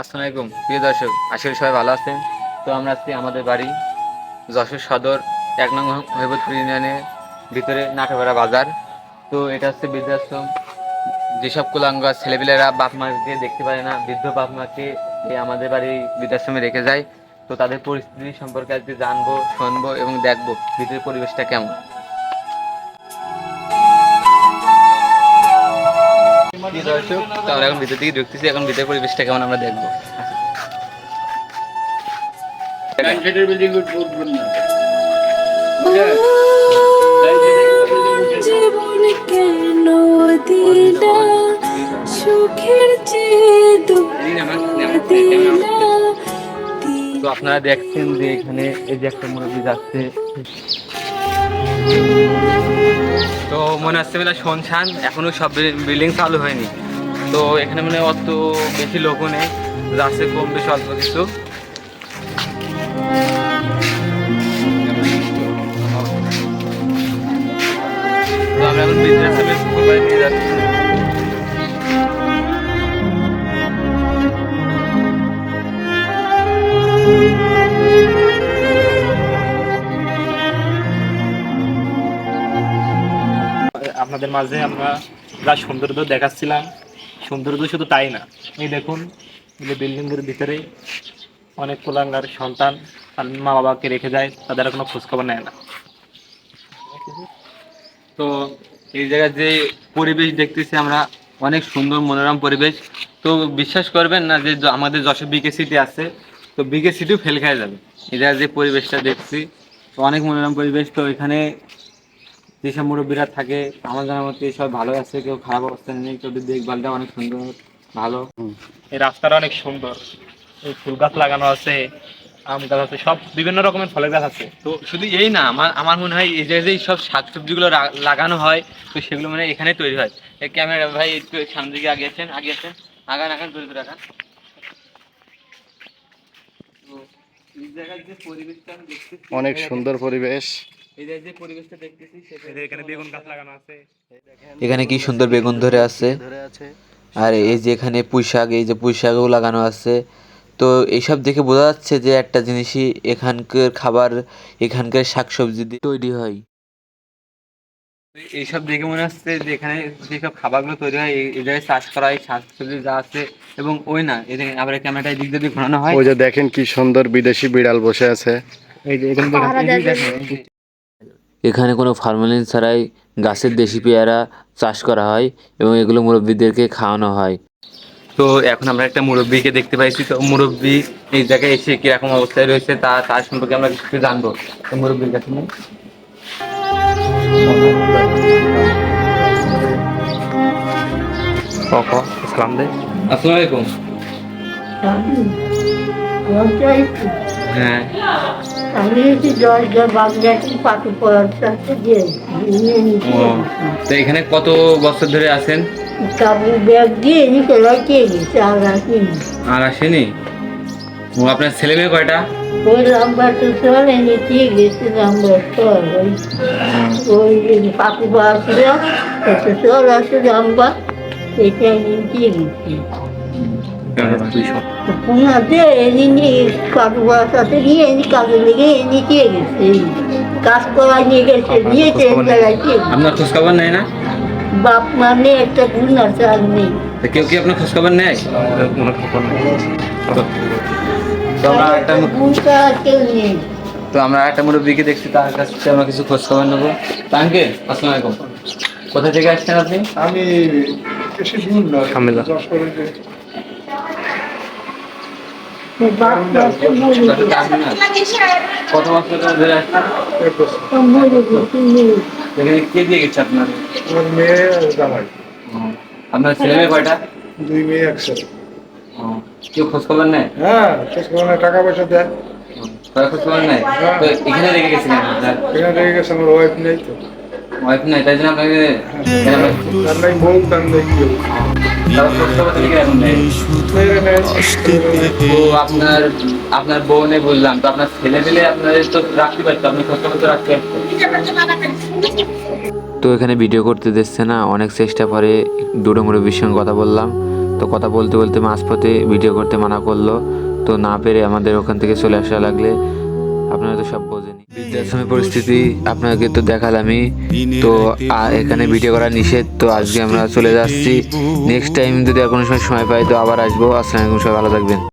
আসসালামু আলাইকুম। প্রিয় দর্শক করি সবাই ভালো আছেন। তো আমরা আজকে আমাদের বাড়ি, যশোর সদর, এক নং হৈবতপুর ইউনিয়নের ভিতরে নাটোপাড়া বাজার। তো এটা হচ্ছে বৃদ্ধাশ্রম। যেসব কুলাঙ্গা ছেলেপেলেরা বাপ মাকে দেখতে পারে না, বৃদ্ধ বাপ মাকে এই আমাদের বাড়ি বৃদ্ধাশ্রমে রেখে যায়। তো তাদের পরিস্থিতি সম্পর্কে আজকে জানব, শুনব এবং দেখব। ভিতরের পরিবেশটা কেমন? দর্শক তো আমরা এখন ভিতর দিকে ঢুকতেছি এখন ভিতরের পরিবেশটা কেমন আমরা দেখব? তো আপনারা দেখছেন যে এখানে এই যে একটা মুরব্বী যাচ্ছে। তো মনে হচ্ছে বেলা শুনছান, এখনও সব বিল্ডিং চালু হয়নি। তো এখানে মানে অত বেশি লোকও নেই, যাচ্ছে কম বেশি অল্প কিছু। আমরা এখন বিজনেস নিয়ে যাচ্ছি। আপনাদের মাঝে আমরা যা সৌন্দর্য দেখাচ্ছিলাম, সৌন্দর্য শুধু তাই না। এই দেখুন, এই বিল্ডিংয়ের ভিতরে অনেক কোলাঙ্গার সন্তান তার মা বাবাকে রেখে যায়, তাদের আর কোনো খোঁজখবর নেয় না। তো এই জায়গায় যে পরিবেশ দেখতেছি আমরা, অনেক সুন্দর মনোরম পরিবেশ। তো বিশ্বাস করবেন না যে আমাদের যশোর বিকে সিটি আছে, তো বিকে সিটিও ফেল খায় যাবে। এই জায়গায় যে পরিবেশটা দেখছি, তো অনেক মনোরম পরিবেশ। তো এখানে যেসব মুরব্বীরা থাকে আমার জানার মতে সব ভালো আছে কেউ খারাপ অবস্থা নেই তোদের দেখভালটা অনেক সুন্দর ভালো। এই রাস্তাটা অনেক সুন্দর এই ফুল গাছ লাগানো আছে আম গাছ আছে সব বিভিন্ন রকমের ফলের গাছ আছে। তো শুধু এই না আমার আমার মনে হয় এই জায়গায় যে সব শাকসবজিগুলো রা- লাগানো হয় তো সেগুলো মানে এখানে তৈরি হয়। এই ক্যামেরা ভাই একটু সামনে দিকে আগে আসেন আগে আছেন আগান আগান করে করে আগান। তো এই জায়গার যে পরিবেশটা আমি দেখতেছি অনেক সুন্দর পরিবেশ। এই জায়গায় যে পরিবেশটা দেখতেছি সেটা এই যে এখানে বেগুন গাছ লাগানো আছে। এখানে কি সুন্দর বেগুন ধরে আছে। আর এই যে এখানে পুঁই শাক এই যে পুঁই শাকও লাগানো আছে। তো এইসব দেখে বোঝা যাচ্ছে যে একটা জিনিসই এখানকার খাবার এখানকার শাকসবজি দিয়ে তৈরি হয়। এইসব দেখে মনে হচ্ছে যে এখানে যেসব খাবারগুলো তৈরি হয় এই- জায়গায় চাষ করা হয় শাকসবজি যা আছে এবং ওই না এই আবার ক্যামেরাটা দিক দিয়ে ঘোরানো হয়। ওই যে দেখেন কি সুন্দর বিদেশি বিড়াল বসে আছে। এই যে এখানে এখানে কোনো ফরমালিন ছাড়াই গাছের দেশি পেয়ারা চাষ করা হয় এবং এগুলো মুরব্বীদেরকে খাওয়ানো হয়। তো এখন আমরা একটা মুরব্বীকে দেখতে পাইছি। তো মুরব্বী এই জায়গায় এসে কীরকম অবস্থায় রয়েছে তা তার সম্পর্কে আমরা কিছু জানব। তো মুরব্বীর কাছে সালাম দে। আসসালামু আলাইকুম। হ্যাঁ। আমি হচ্ছে দরজা বাংলাটি পাখি পড়ার সাথে দিয়ে নিয়ে নিচ্ছি ও তো এখানে কত বছর ধরে আছেন? ব্যাগ দিয়ে লাগিয়ে গেছে আর আসেনি। আর আসেনি? ও আপনার ছেলে মেয়ে কয়টা? ওই লাম্বার তো চলে নিতে গেছে লাম্বার চল ওই ওই পাখি পাওয়া ছিল চল আছে লাম্বা এটা নিতে গেছি। পুনাতে এনে কাকু সাথে নিয়ে এনে কাজে লেগে গেছে। কাজ করা নিয়ে গেছে নিয়ে ট্রেন আপনার খোঁজ খবর নেয় না? বাপ মানে একটা গুণ আছে আর নেই। তো কেউ কি আপনার খোঁজ খবর নেয়? নেই তো আমরা একটা মু- গুণটা কেউ নেই। তো আমরা একটা মুরব্বীকে দেখছি তার কাছ থেকে আমরা কিছু খোঁজ খবর নেব তাঙ্কে আসসালামু আলাইকুম। কোথা থেকে আসছেন আপনি? আমি বেশি দূর না সামনে যশোরে যে বাপ মাকে মরে কত বছর ধরে। এখানে কে দিয়ে গেছে আপনার আমার মেয়ে জামাই আপনার ছেলে মেয়ে কয়টা? দুই মেয়ে একসাথে। কেউ খোঁজ খবর নেয়? হ্যাঁ শেষ করে টাকা পয়সা দেয় খোঁজ খবর নেয়। তো এখানে রেখে গেছিলেন এখানে রেখে গেছে আমার ওয়াইফ নেই তো। ওয়াইফ নাই তাই জন্য আপনাকে আপনার আপনার বউ নেই বললাম তো আপনার ছেলে পেলে আপনার তো রাখতে পারতো আপনি খোঁজ খবর তো রাখতে তো এখানে ভিডিও করতে দিচ্ছে না অনেক চেষ্টা করে দুটো মুরব্বীর সঙ্গে কথা বললাম। তো কথা বলতে বলতে মাঝপথে ভিডিও করতে মানা করল। তো না পেরে আমাদের ওখান থেকে চলে আসা লাগলে আপনারা তো সব বোঝেনি। বৃদ্ধাশ্রমের পরিস্থিতি আপনাকে তো দেখালামই। তো এখানে ভিডিও করা নিষেধ। তো, আজকে আমরা চলে যাচ্ছি। নেক্সট টাইম যদি আর কোনো সময় সময় পাই, তো আবার আসব। আসসালামু আলাইকুম, সবাই ভালো থাকবেন।